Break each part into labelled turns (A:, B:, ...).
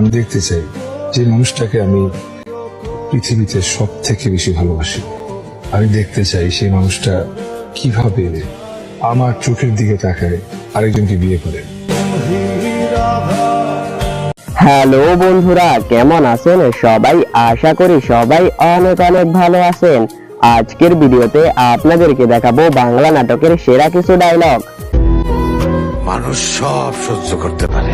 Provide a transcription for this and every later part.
A: আমি দেখতে চাই যে মানুষটাকে আমি পৃথিবীতে সব থেকে বেশি ভালোবাসি। আমি দেখতে চাই সেই মানুষটা কীভাবে আমার চোখের দিকে তাকায় আরেকজনকে বিয়ে করে।
B: হ্যালো বন্ধুরা কেমন আছেন? সবাই আশা করি সবাই অনেক অনেক ভালো আছেন। আজকের ভিডিওতে আপনাদেরকে দেখাবো বাংলা নাটকের সেরা কিছু ডায়লগ
C: মানুষ সব সহ্য করতে পারে।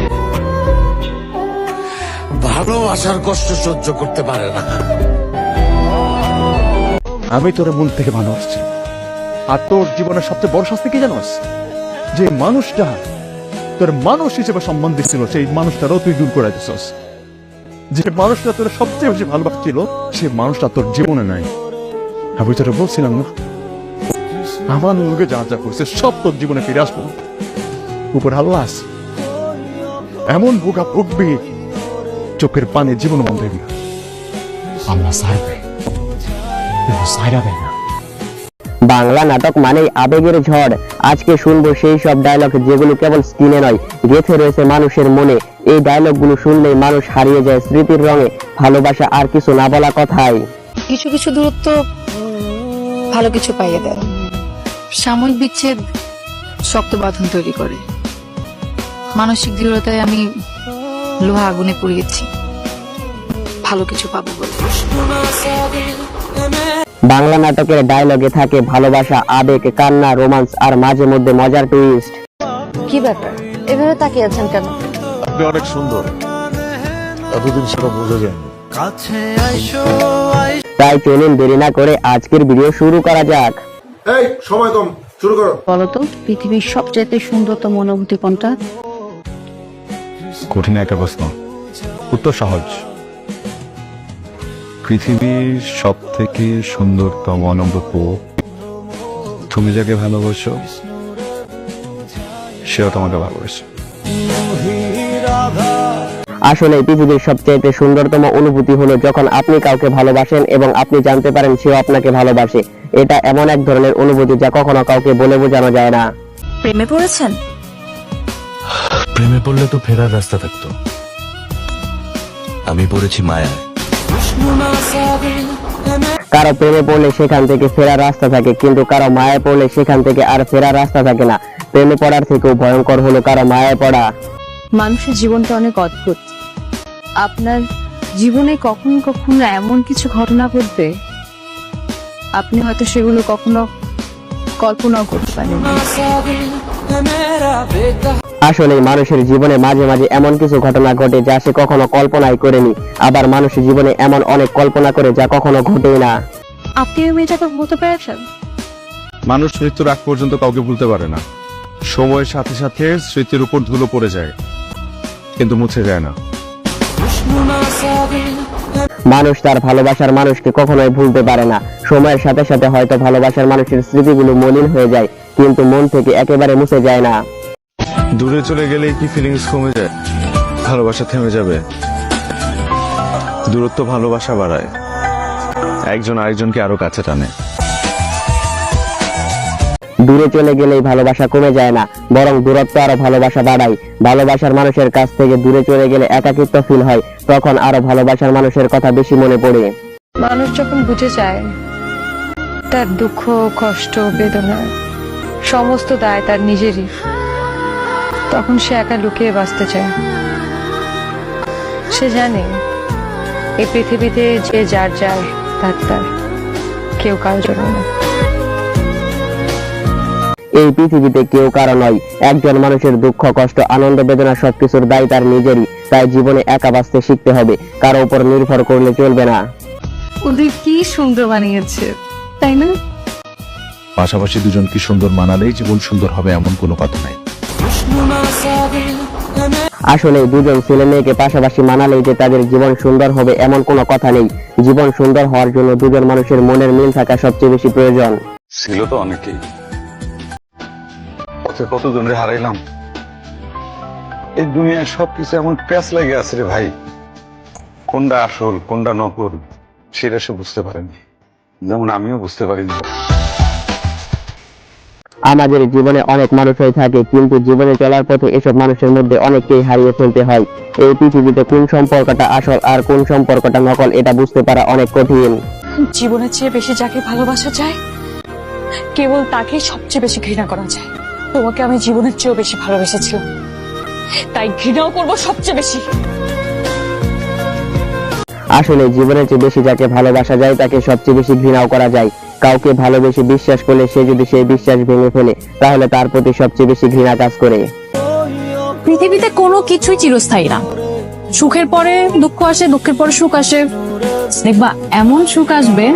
C: ভালোবাসার কষ্ট সহ্য করতে পারে না।
D: আমি তোর মন থেকে ভালোবাসছি। আর তোর জীবনের সবচেয়ে বড় শাস্তি কি জানোস? যে মানুষটা তোর মানুষ হিসেবে সম্মান দিচ্ছিল সেই মানুষটারও তুই দূর করে দিছস। যে মানুষটা তোর সবচেয়ে বেশি ভালোবাসছিল সেই মানুষটা তোর জীবনে নাই। আমি তোর বলছিলাম না, আমার লোকে যা যা করছে, সব তোর জীবনে ফিরে আসব। উপর আল্লাহ এমন ভোগা ভুগবি চোখের পানে জীবন বন্ধ গেল।
E: আমরা সারবে কিন্তু সাইরাবে না।
B: বাংলা নাটক মানেই আবেগের ঝড়। আজকে শুনব সেই সব ডায়লগ যেগুলো কেবল স্ক্রিনে নয় গেথে রয়েছে মানুষের মনে। এই ডায়লগগুলো শুনলেই মানুষ হারিয়ে যায় স্মৃতির রঙে। ভালোবাসা আর কিছু না বলা কথাই।
F: কিছু কিছু দূরত্ব ভালো কিছু পাইয়ে দেয়। সাময়িক বিচ্ছেদ শক্ত বাঁধন তৈরি করে। মানসিক দৃঢ়তায় আমি লোহা আগুনে পুড়িয়েছি। ভালো কিছু পাবো বলে।
B: বাংলা নাটকের ডায়লগে থাকে ভালোবাসা আবেগ কান্না রোমান্স আর মাঝে মধ্যে মজার টুইস্ট
G: কি ব্যাপার? এভাবে তাকিয়ে আছেন কেন?
D: আপনি অনেক সুন্দর। এতদিন সেটা বোঝা যায়
B: তাই চলুন দেরি না করে আজকের ভিডিও শুরু করা যাক।
H: এই সময় কম। শুরু করো।
G: বলতো পৃথিবীর সবচেয়ে সুন্দরতম অনুভূতি কোনটা?
D: কঠিন একটা প্রশ্ন। উত্তর সহজ। পৃথিবীর সব থেকে সুন্দরতম অনুভব তুমি যাকে ভালোবাসো সেও তোমাকে ভালোবাসে।
B: আসলে পৃথিবীর সবচেয়ে সুন্দরতম অনুভূতি হলো যখন আপনি কাউকে ভালোবাসেন এবং আপনি জানতে পারেন সেও আপনাকে ভালোবাসে। এটা এমন এক ধরনের অনুভূতি যা কখনো কাউকে বলে বোঝানো যায় না।
F: প্রেমে পড়েছেন?
E: প্রেমে পড়লে তো ফেরার রাস্তা থাকতো। আমি পড়েছি মায়ায়।
B: কারও প্রেমে পড়লে সেখান থেকে ফেরার রাস্তা থাকে কিন্তু কারও মায়ায় পড়লে সেখান থেকে আর ফেরার রাস্তা থাকে না। প্রেমে পড়ার থেকেও ভয়ঙ্কর হলো কারও মায়ায় পড়া।
G: মানুষের জীবনটা অনেক অদ্ভুত। আপনার জীবনে কখনো কখনো এমন কিছু ঘটনা ঘটবে আপনি হয়তো সেগুলো কখনো কল্পনাও করতে পারেন
B: আসলে মানুষের জীবনে মাঝে মাঝে এমন কিছু ঘটনা ঘটে যা সে কখনো কল্পনাই করেনি। আবার মানুষের জীবনে এমন অনেক কল্পনা করে যা কখনো ঘটেই না।
G: আপনি ওই মেয়েটাকে বলতে পেরেছেন?
D: মানুষ মৃত্যুর আগ পর্যন্ত কাউকে ভুলতে পারে না। সময়ের সাথে সাথে স্মৃতির উপর ধুলো পড়ে যায় কিন্তু মুছে যায় না।
B: মানুষ তার ভালোবাসার মানুষকে কখনোই ভুলতে পারে না। সময়ের সাথে সাথে হয়তো ভালোবাসার মানুষের স্মৃতিগুলো মলিন হয়ে যায় কিন্তু মন থেকে একেবারে মুছে যায় না।
D: দূরে চলে গেলে কি ফিলিংস কমে যায়? ভালোবাসা থেমে যাবে। দূরত্ব ভালোবাসা বাড়ায়। একজন আরেকজনকে আরও কাছে টানে।
B: দূরে চলে গেলেই ভালোবাসা কমে যায় না বরং দূরত্ব আরও ভালোবাসা বাড়ায়। ভালোবাসার মানুষের কাছ থেকে দূরে চলে গেলে একাকিত্ব ফিল হয় তখন আরও ভালোবাসার মানুষের কথা বেশি মনে পড়ে।
G: মানুষ যখন বুঝে যায় তার দুঃখ কষ্ট বেদনা সমস্ত দায় তার নিজেরই। তখন সে একা লুকিয়ে বাঁচতে চায়। সে জানে এই পৃথিবীতে যে যার যার তার তার কেউ কারোর জন্য না
B: এই পৃথিবীতে কেউ কারও নয়। একজন মানুষের দুঃখ কষ্ট আনন্দ বেদনা সবকিছুর দায় তার নিজেরই। তাই জীবনে একা বাঁচতে শিখতে হবে। কারও উপর নির্ভর করলে চলবে না।
F: ওদের কি সুন্দর বানিয়েছে তাই না?
D: পাশাপাশি দুজন কি সুন্দর মানালেই জীবন সুন্দর হবে এমন কোনো কথা নাই।
B: আসলে দুজন ছেলে মেয়েকে পাশাপাশি মানালেই যে তাদের জীবন সুন্দর হবে এমন কোনো কথা নেই। জীবন সুন্দর হওয়ার জন্য দুজন মানুষের মনের মিল থাকা সবচেয়ে বেশি প্রয়োজন।
I: ছিল তো অনেকেই। পথে কতজনের হারাইলাম? এই দুনিয়ায় সবকিছু এমন প্যাঁচ লাগে আছে রে ভাই। কোনটা আসল, কোনটা নকল, সেটা সে বুঝতে পারেনি। যেমন আমিও বুঝতে পারিনি।
B: আমাদের জীবনে অনেক মানুষই থাকে, কিন্তু জীবনে চলার পথে এসব মানুষের মধ্যে অনেককেই হারিয়ে ফেলতে হয়। এই পৃথিবীতে কোন সম্পর্কটা আসল আর কোন সম্পর্কটা নকল, এটা বুঝতে পারা অনেক কঠিন।
G: জীবনের চেয়ে বেশি যাকে ভালোবাসা যায়, কেবল তাকেই সবচেয়ে বেশি ঘৃণা করা যায়। তোমাকে আমি জীবনের চেয়েও বেশি ভালোবেসেছিলাম। তাই ঘৃণাও করব সবচেয়ে বেশি।
B: আসলে জীবনের চেয়ে বেশি যাকে ভালোবাসা যায়, তাকে সবচেয়ে বেশি ঘৃণাও করা যায়। কাউকে ভালোবেসে বিশ্বাস করলে সে যদি সেই বিশ্বাস ভেঙে ফেলে, তাহলে তার প্রতি সবচেয়ে বেশি ঘৃণা কাজ করে।
G: পৃথিবীতে কোনো কিছুই চিরস্থায়ী না। সুখের পরে দুঃখ আসে, দুঃখের পরে সুখ আসে। দেখবা, এমন সুখ আসবে,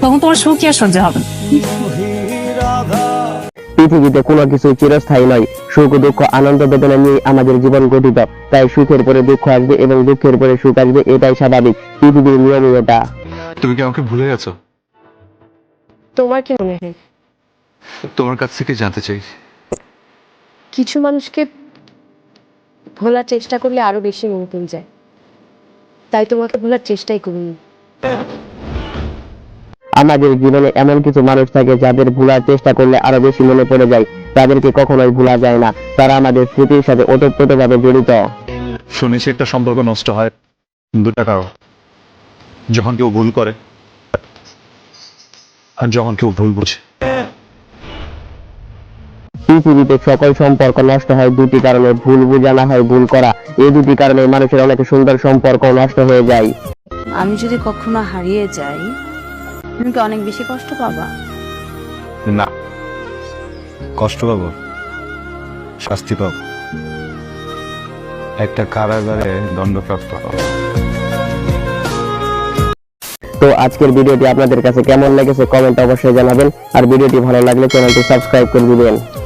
G: তখন তোমার সুখই আর সহ্য হবে।
B: পৃথিবীতে কোনো কিছু চিরস্থায়ী নয়। সুখ দুঃখ আনন্দ বেদনা নিয়ে আমাদের জীবন গঠিত। তাই সুখের পরে দুঃখ আসবে এবং দুঃখের পরে সুখ আসবে এটাই স্বাভাবিক। পৃথিবীর নিয়মই এটা
A: তুমি কি আমাকে ভুলে গেছো?
J: তোমার কি মনে হয়?
A: তোমার কাছ থেকে জানতে চাই।
J: কিছু মানুষকে ভোলার চেষ্টা করলে আরও বেশি মনে যায়। তাই তোমাকে ভোলার চেষ্টাই করিনি।
B: আমাদের জীবনে এমন কিছু মানুষ থাকে যাদের ভুলার চেষ্টা করলে আরও বেশি মনে পড়ে যায়। তাদেরকে কখনোই ভোলা যায় না। তারা আমাদের স্মৃতির সাথে ওতপ্রোতভাবে জড়িত।
D: শুনেছি একটা সম্পর্ক নষ্ট হয়। দুটা কারণ যখন কেউ ভুল করে আর যখন কেউ ভুল বুঝে।
B: পৃথিবীতে সকল সম্পর্ক নষ্ট হয়। দুটি কারণে ভুল বোঝানো হয় ভুল করা। এই দুটি কারণে মানুষের অনেক সুন্দর সম্পর্ক নষ্ট হয়ে যায়।
J: আমি যদি কখনো হারিয়ে যাই তুমি কি অনেক বেশি কষ্ট পাবা?
D: না। কষ্ট পাবো। শাস্তি পাব। একটা কারাগারে দণ্ডপ্রাপ্ত হব।
B: তো আজকের ভিডিওটি আপনাদের কাছে কেমন লেগেছে কমেন্ট অবশ্যই জানাবেন। আর ভিডিওটি ভালো লাগলে চ্যানেলটি সাবস্ক্রাইব করে দিবেন।